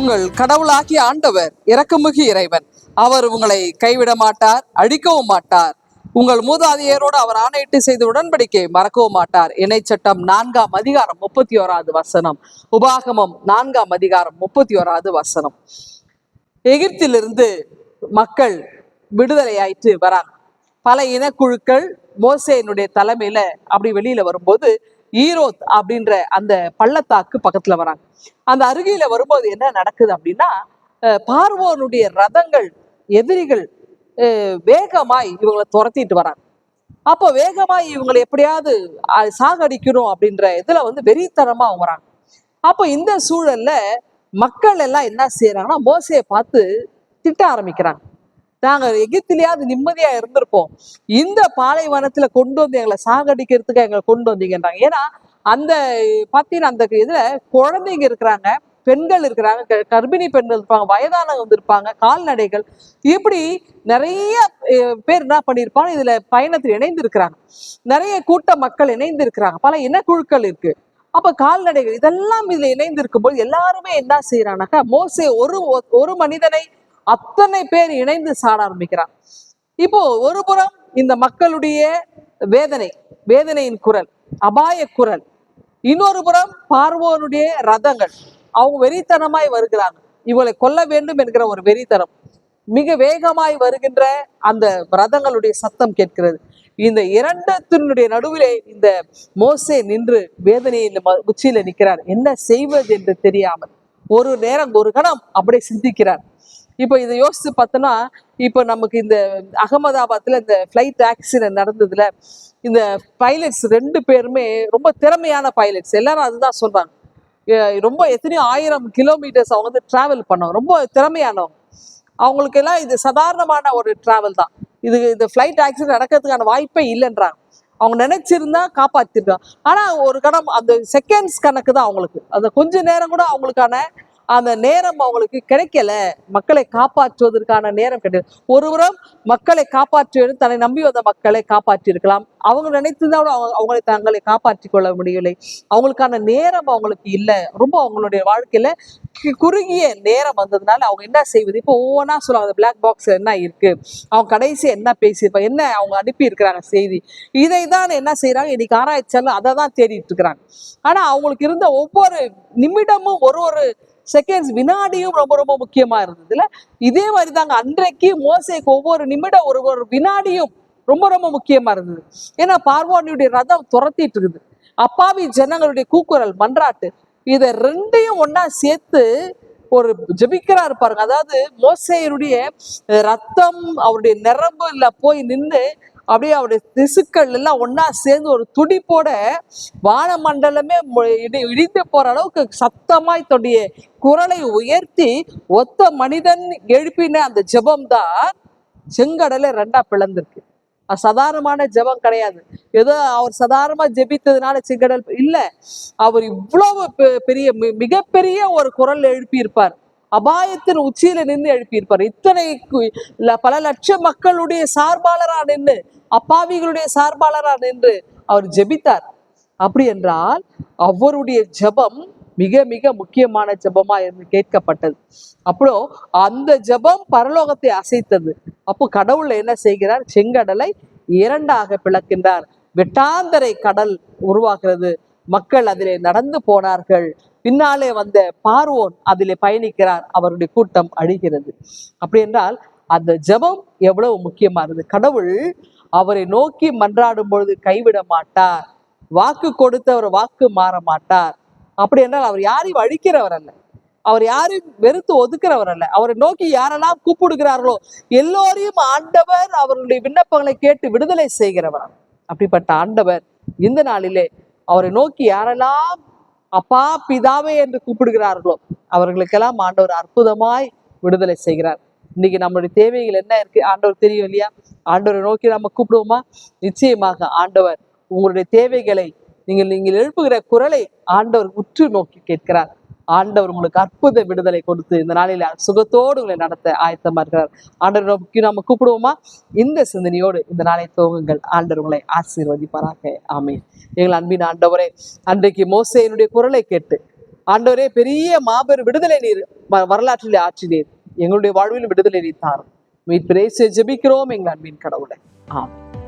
உங்கள் கடவுளாகிய ஆண்டவர் இரக்கமிகு இறைவன். அவர் உங்களை கைவிட மாட்டார் அழிக்கவும் மாட்டார். உங்கள் மூதாதையரோடு அவர் ஆணையிட்டு செய்த உடன்படிக்கை மறக்கவும் மாட்டார். இணை சட்டம் நான்காம் அதிகாரம் முப்பத்தி ஓராவது வசனம். உபாகமம் நான்காம் அதிகாரம் முப்பத்தி ஓராவது வசனம். எகிப்திலிருந்து மக்கள் விடுதலையாயிட்டு வராங்க. பல இனக்குழுக்கள் மோசேனுடைய தலைமையில அப்படி வெளியில வரும்போது ஈரோத் அப்படின்ற அந்த பள்ளத்தாக்கு பக்கத்துல வராங்க. அந்த அருகில வரும்போது என்ன நடக்குது அப்படின்னா பார்வோனுடைய ரதங்கள் எதிரிகள் அஹ் வேகமாய் இவங்களை துரத்திட்டு வராங்க. அப்போ வேகமாய் இவங்களை எப்படியாவது சாகடிக்கணும் அப்படின்ற இதுல வந்து வெறித்தனமா வராங்க. அப்போ இந்த சூழல்ல மக்கள் எல்லாம் என்ன செய்யறாங்கன்னா மோசையை பார்த்து திட்ட ஆரம்பிக்கிறாங்க. நாங்க எகிப்திலேயாவது நிம்மதியா இருந்திருப்போம். இந்த பாலைவனத்துல கொண்டு வந்து எங்களை சாகடிக்கிறதுக்கு எங்களை கொண்டு வந்தீங்கன்றாங்க. ஏன்னா அந்த பார்த்தீங்கன்னா அந்த இதுல குழந்தைங்க இருக்கிறாங்க பெண்கள் இருக்கிறாங்க க- கர்ப்பிணி பெண்கள் இருப்பாங்க வயதானவங்க வந்திருப்பாங்க கால்நடைகள். இப்படி நிறைய பேர் என்ன பண்ணியிருப்பாங்க இதுல பயணத்தில் இணைந்து இருக்கிறாங்க நிறைய கூட்ட மக்கள் இணைந்து இருக்கிறாங்க பல இனக்குழுக்கள் இருக்கு. அப்ப கால்நடைகள் இதெல்லாம் இதுல இணைந்து இருக்கும்போது எல்லாருமே என்ன செய்யறாங்கனாக்கா மோசே ஒரு ஒரு மனிதனை அத்தனை பேர் இணைந்து சாட ஆரம்பிக்கிறான் இப்போ ஒரு புறம் இந்த மக்களுடைய வேதனை வேதனையின் குரல் அபாய குரல். இன்னொரு புறம் பார்வோனுடைய ரதங்கள். அவங்க வெறித்தனமாய் வருகிறாங்க. இவளை கொல்ல வேண்டும் என்கிற ஒரு வெறித்தனம். மிக வேகமாய் வருகின்ற அந்த ரதங்களுடைய சத்தம் கேட்கிறது. இந்த இரண்டத்தினுடைய நடுவிலே இந்த மோசே நின்று வேதனையில் ம- உச்சியில நிற்கிறார். என்ன செய்வது என்று தெரியாமல். ஒரு நேரம் ஒரு கணம் அப்படியே சிந்திக்கிறார். இப்போ இதை யோசிச்சு பார்த்தோன்னா இப்போ நமக்கு இந்த அகமதாபாத்ல இந்த ஃப்ளைட் ஆக்சிடென்ட் நடந்ததுல இந்த பைலட்ஸ் ரெண்டு பேருமே ரொம்ப திறமையான பைலட்ஸ் எல்லாரும் அதுதான் சொல்றாங்க. ரொம்ப எத்தனையோ ஆயிரம் கிலோமீட்டர்ஸ் அவங்க வந்து டிராவல் பண்ணோம். ரொம்ப திறமையானவங்க. அவங்களுக்கு எல்லாம் இது சாதாரணமான ஒரு டிராவல் தான். இது இந்த ஃப்ளைட் ஆக்சிடென்ட் நடக்கிறதுக்கான வாய்ப்பே இல்லைன்றாங்க. அவங்க நினைச்சிருந்தா காப்பாத்திருக்காங்க ஆனா ஒரு கணம் அந்த செகண்ட்ஸ் கணக்கு தான் அவங்களுக்கு. அந்த கொஞ்ச நேரம் கூட அவங்களுக்கான அந்த நேரம் அவங்களுக்கு கிடைக்கல. மக்களை காப்பாற்றுவதற்கான நேரம் கிடையாது ஒருவரும் மக்களை காப்பாற்றுவது தன்னை நம்பி வந்த மக்களை காப்பாற்றி இருக்கலாம் அவங்க நினைத்துதான் கூட அவங்க அவங்களை தங்களை காப்பாற்றிக் கொள்ள முடியவில்லை. அவங்களுக்கான நேரம் அவங்களுக்கு இல்லை. ரொம்ப அவங்களுடைய வாழ்க்கையில குறுகிய நேரம் வந்ததுனால அவங்க என்ன செய்வது? இப்போ ஒவ்வொன்றா சொல்லுவாங்க அந்த பிளாக் பாக்ஸ் என்ன இருக்கு? அவங்க கடைசி என்ன பேசியிருப்பாங்க என்ன அவங்க அனுப்பி இருக்கிறாங்க செய்தி? இதை தான் என்ன செய்யறாங்க இன்னைக்கு ஆராய்ச்சியாலும் அதை தான் தேடிட்டு இருக்கிறாங்க. ஆனா அவங்களுக்கு இருந்த ஒவ்வொரு நிமிடமும் ஒரு ஒரு செகண்ட்ஸ் வினாடியும் ரொம்ப ரொம்ப முக்கியமா இருந்ததுல. இதே மாதிரி தாங்க அன்றைக்கு மோசைக்கு ஒவ்வொரு நிமிடம் ஒரு ஒரு வினாடியும் ரொம்ப ரொம்ப முக்கியமா இருந்தது. ஏன்னா பார்வானியுடைய ரதம் துரத்திட்டு இருக்குது. அப்பாவி ஜனங்களுடைய கூக்குரல் மன்றாட்டு. இதை ரெண்டையும் ஒன்னா சேர்த்து ஒரு ஜபிக்கிறாரு பாருங்க. அதாவது மோசையனுடைய ரத்தம் அவருடைய நிரம்பு இல்லை போய் நின்று அப்படியே அவருடைய திசுக்கள் எல்லாம் ஒன்றா சேர்ந்து ஒரு துடிப்போட வானமண்டலமே இடி இடிந்து போற அளவுக்கு சத்தமாய் தன்னுடைய குரலை உயர்த்தி ஒத்த மனிதன் எழுப்பின அந்த ஜெபம் தான் செங்கடலை ரெண்டா பிளந்திருக்கு. அது சாதாரணமான ஜெபம் கிடையாது. ஏதோ அவர் சாதாரணமா ஜெபித்ததுனால செங்கடல் இல்ல. அவர் இவ்வளவு பெ- பெரிய மிகப்பெரிய ஒரு குரல் எழுப்பியிருப்பார். அபாயத்தின் உச்சியில நின்று எழுப்பியிருப்பார். இத்தனை பல லட்சம் மக்களுடைய சார்பாளரா நின்று அப்பாவிகளுடைய சார்பாளரா நின்று அவர் ஜெபித்தார். அப்படி என்றால் அவருடைய ஜெபம் மிக மிக முக்கியமான ஜெபமா என்று கேட்கப்பட்டது. அப்போ அந்த ஜெபம் பரலோகத்தை அசைத்தது. அப்போ கடவுள் என்ன செய்கிறார்? செங்கடலை இரண்டாக பிளக்கின்றார். வெட்டாந்தரை கடல் உருவாகிறது. மக்கள் அதிலே நடந்து போனார்கள். பின்னாலே வந்த பார்வோன் அதிலே பயணிக்கிறார். அவருடைய கூட்டம் அழிகிறது. அப்படி என்றால் அந்த ஜெபம் எவ்வளவு முக்கியமா இருந்தது? கடவுள் அவரை நோக்கி மன்றாடும் பொழுது கைவிட மாட்டார். வாக்கு கொடுத்தவர் வாக்கு மாற மாட்டார். அப்படி என்றால் அவர் யாரையும் அழிக்கிறவர் அல்ல. அவர் யாரையும் வெறுத்து ஒதுக்குறவர் அல்ல. அவரை நோக்கி யாரெல்லாம் கூப்பிடுகிறார்களோ எல்லோரையும் ஆண்டவர் அவருடைய விண்ணப்பங்களை கேட்டு விடுதலை செய்கிறவர். அப்படிப்பட்ட ஆண்டவர் இந்த நாளிலே அவரை நோக்கி யாரெல்லாம் அப்பா பிதாவே என்று கூப்பிடுகிறார்களோ அவர்களுக்கெல்லாம் ஆண்டவர் அற்புதமாய் விடுதலை செய்கிறார். இன்னைக்கு நம்மளுடைய தேவைகள் என்ன இருக்கு? ஆண்டவர் தெரியும் இல்லையா? ஆண்டவரை நோக்கி நம்ம கூப்பிடுவோமா? நிச்சயமாக ஆண்டவர் உங்களுடைய தேவைகளை நீங்கள் நீங்கள் எழுப்புகிற குரலை ஆண்டவர் உற்று நோக்கி கேட்கிறார். ஆண்டவர் உங்களுக்கு அற்புத விடுதலை கொடுத்து இந்த நாளில் சுகத்தோடு உங்களை நடத்த ஆயத்தமா இருக்கிறார் ஆண்டவர் நோக்கி நம்ம கூப்பிடுவோமா? இந்த சிந்தனையோடு இந்த நாளை துவங்குங்கள். ஆண்டவர் உங்களை ஆசீர்வதிப்பாராக. ஆமீன். எங்கள் அன்பின் ஆண்டவரே அன்றைக்கு மோசையினுடைய குரலை கேட்டு ஆண்டவரே பெரிய மாபெரும் விடுதலை நீர் வரலாற்றில் வரலாற்றிலே ஆற்றினீர். எங்களுடைய வாழ்வில் விடுதலை நீர் தாரும். மீட்பிரேசிய ஜெபிக்கிறோம் எங்கள் அன்பின் கடவுளை. ஆமாம்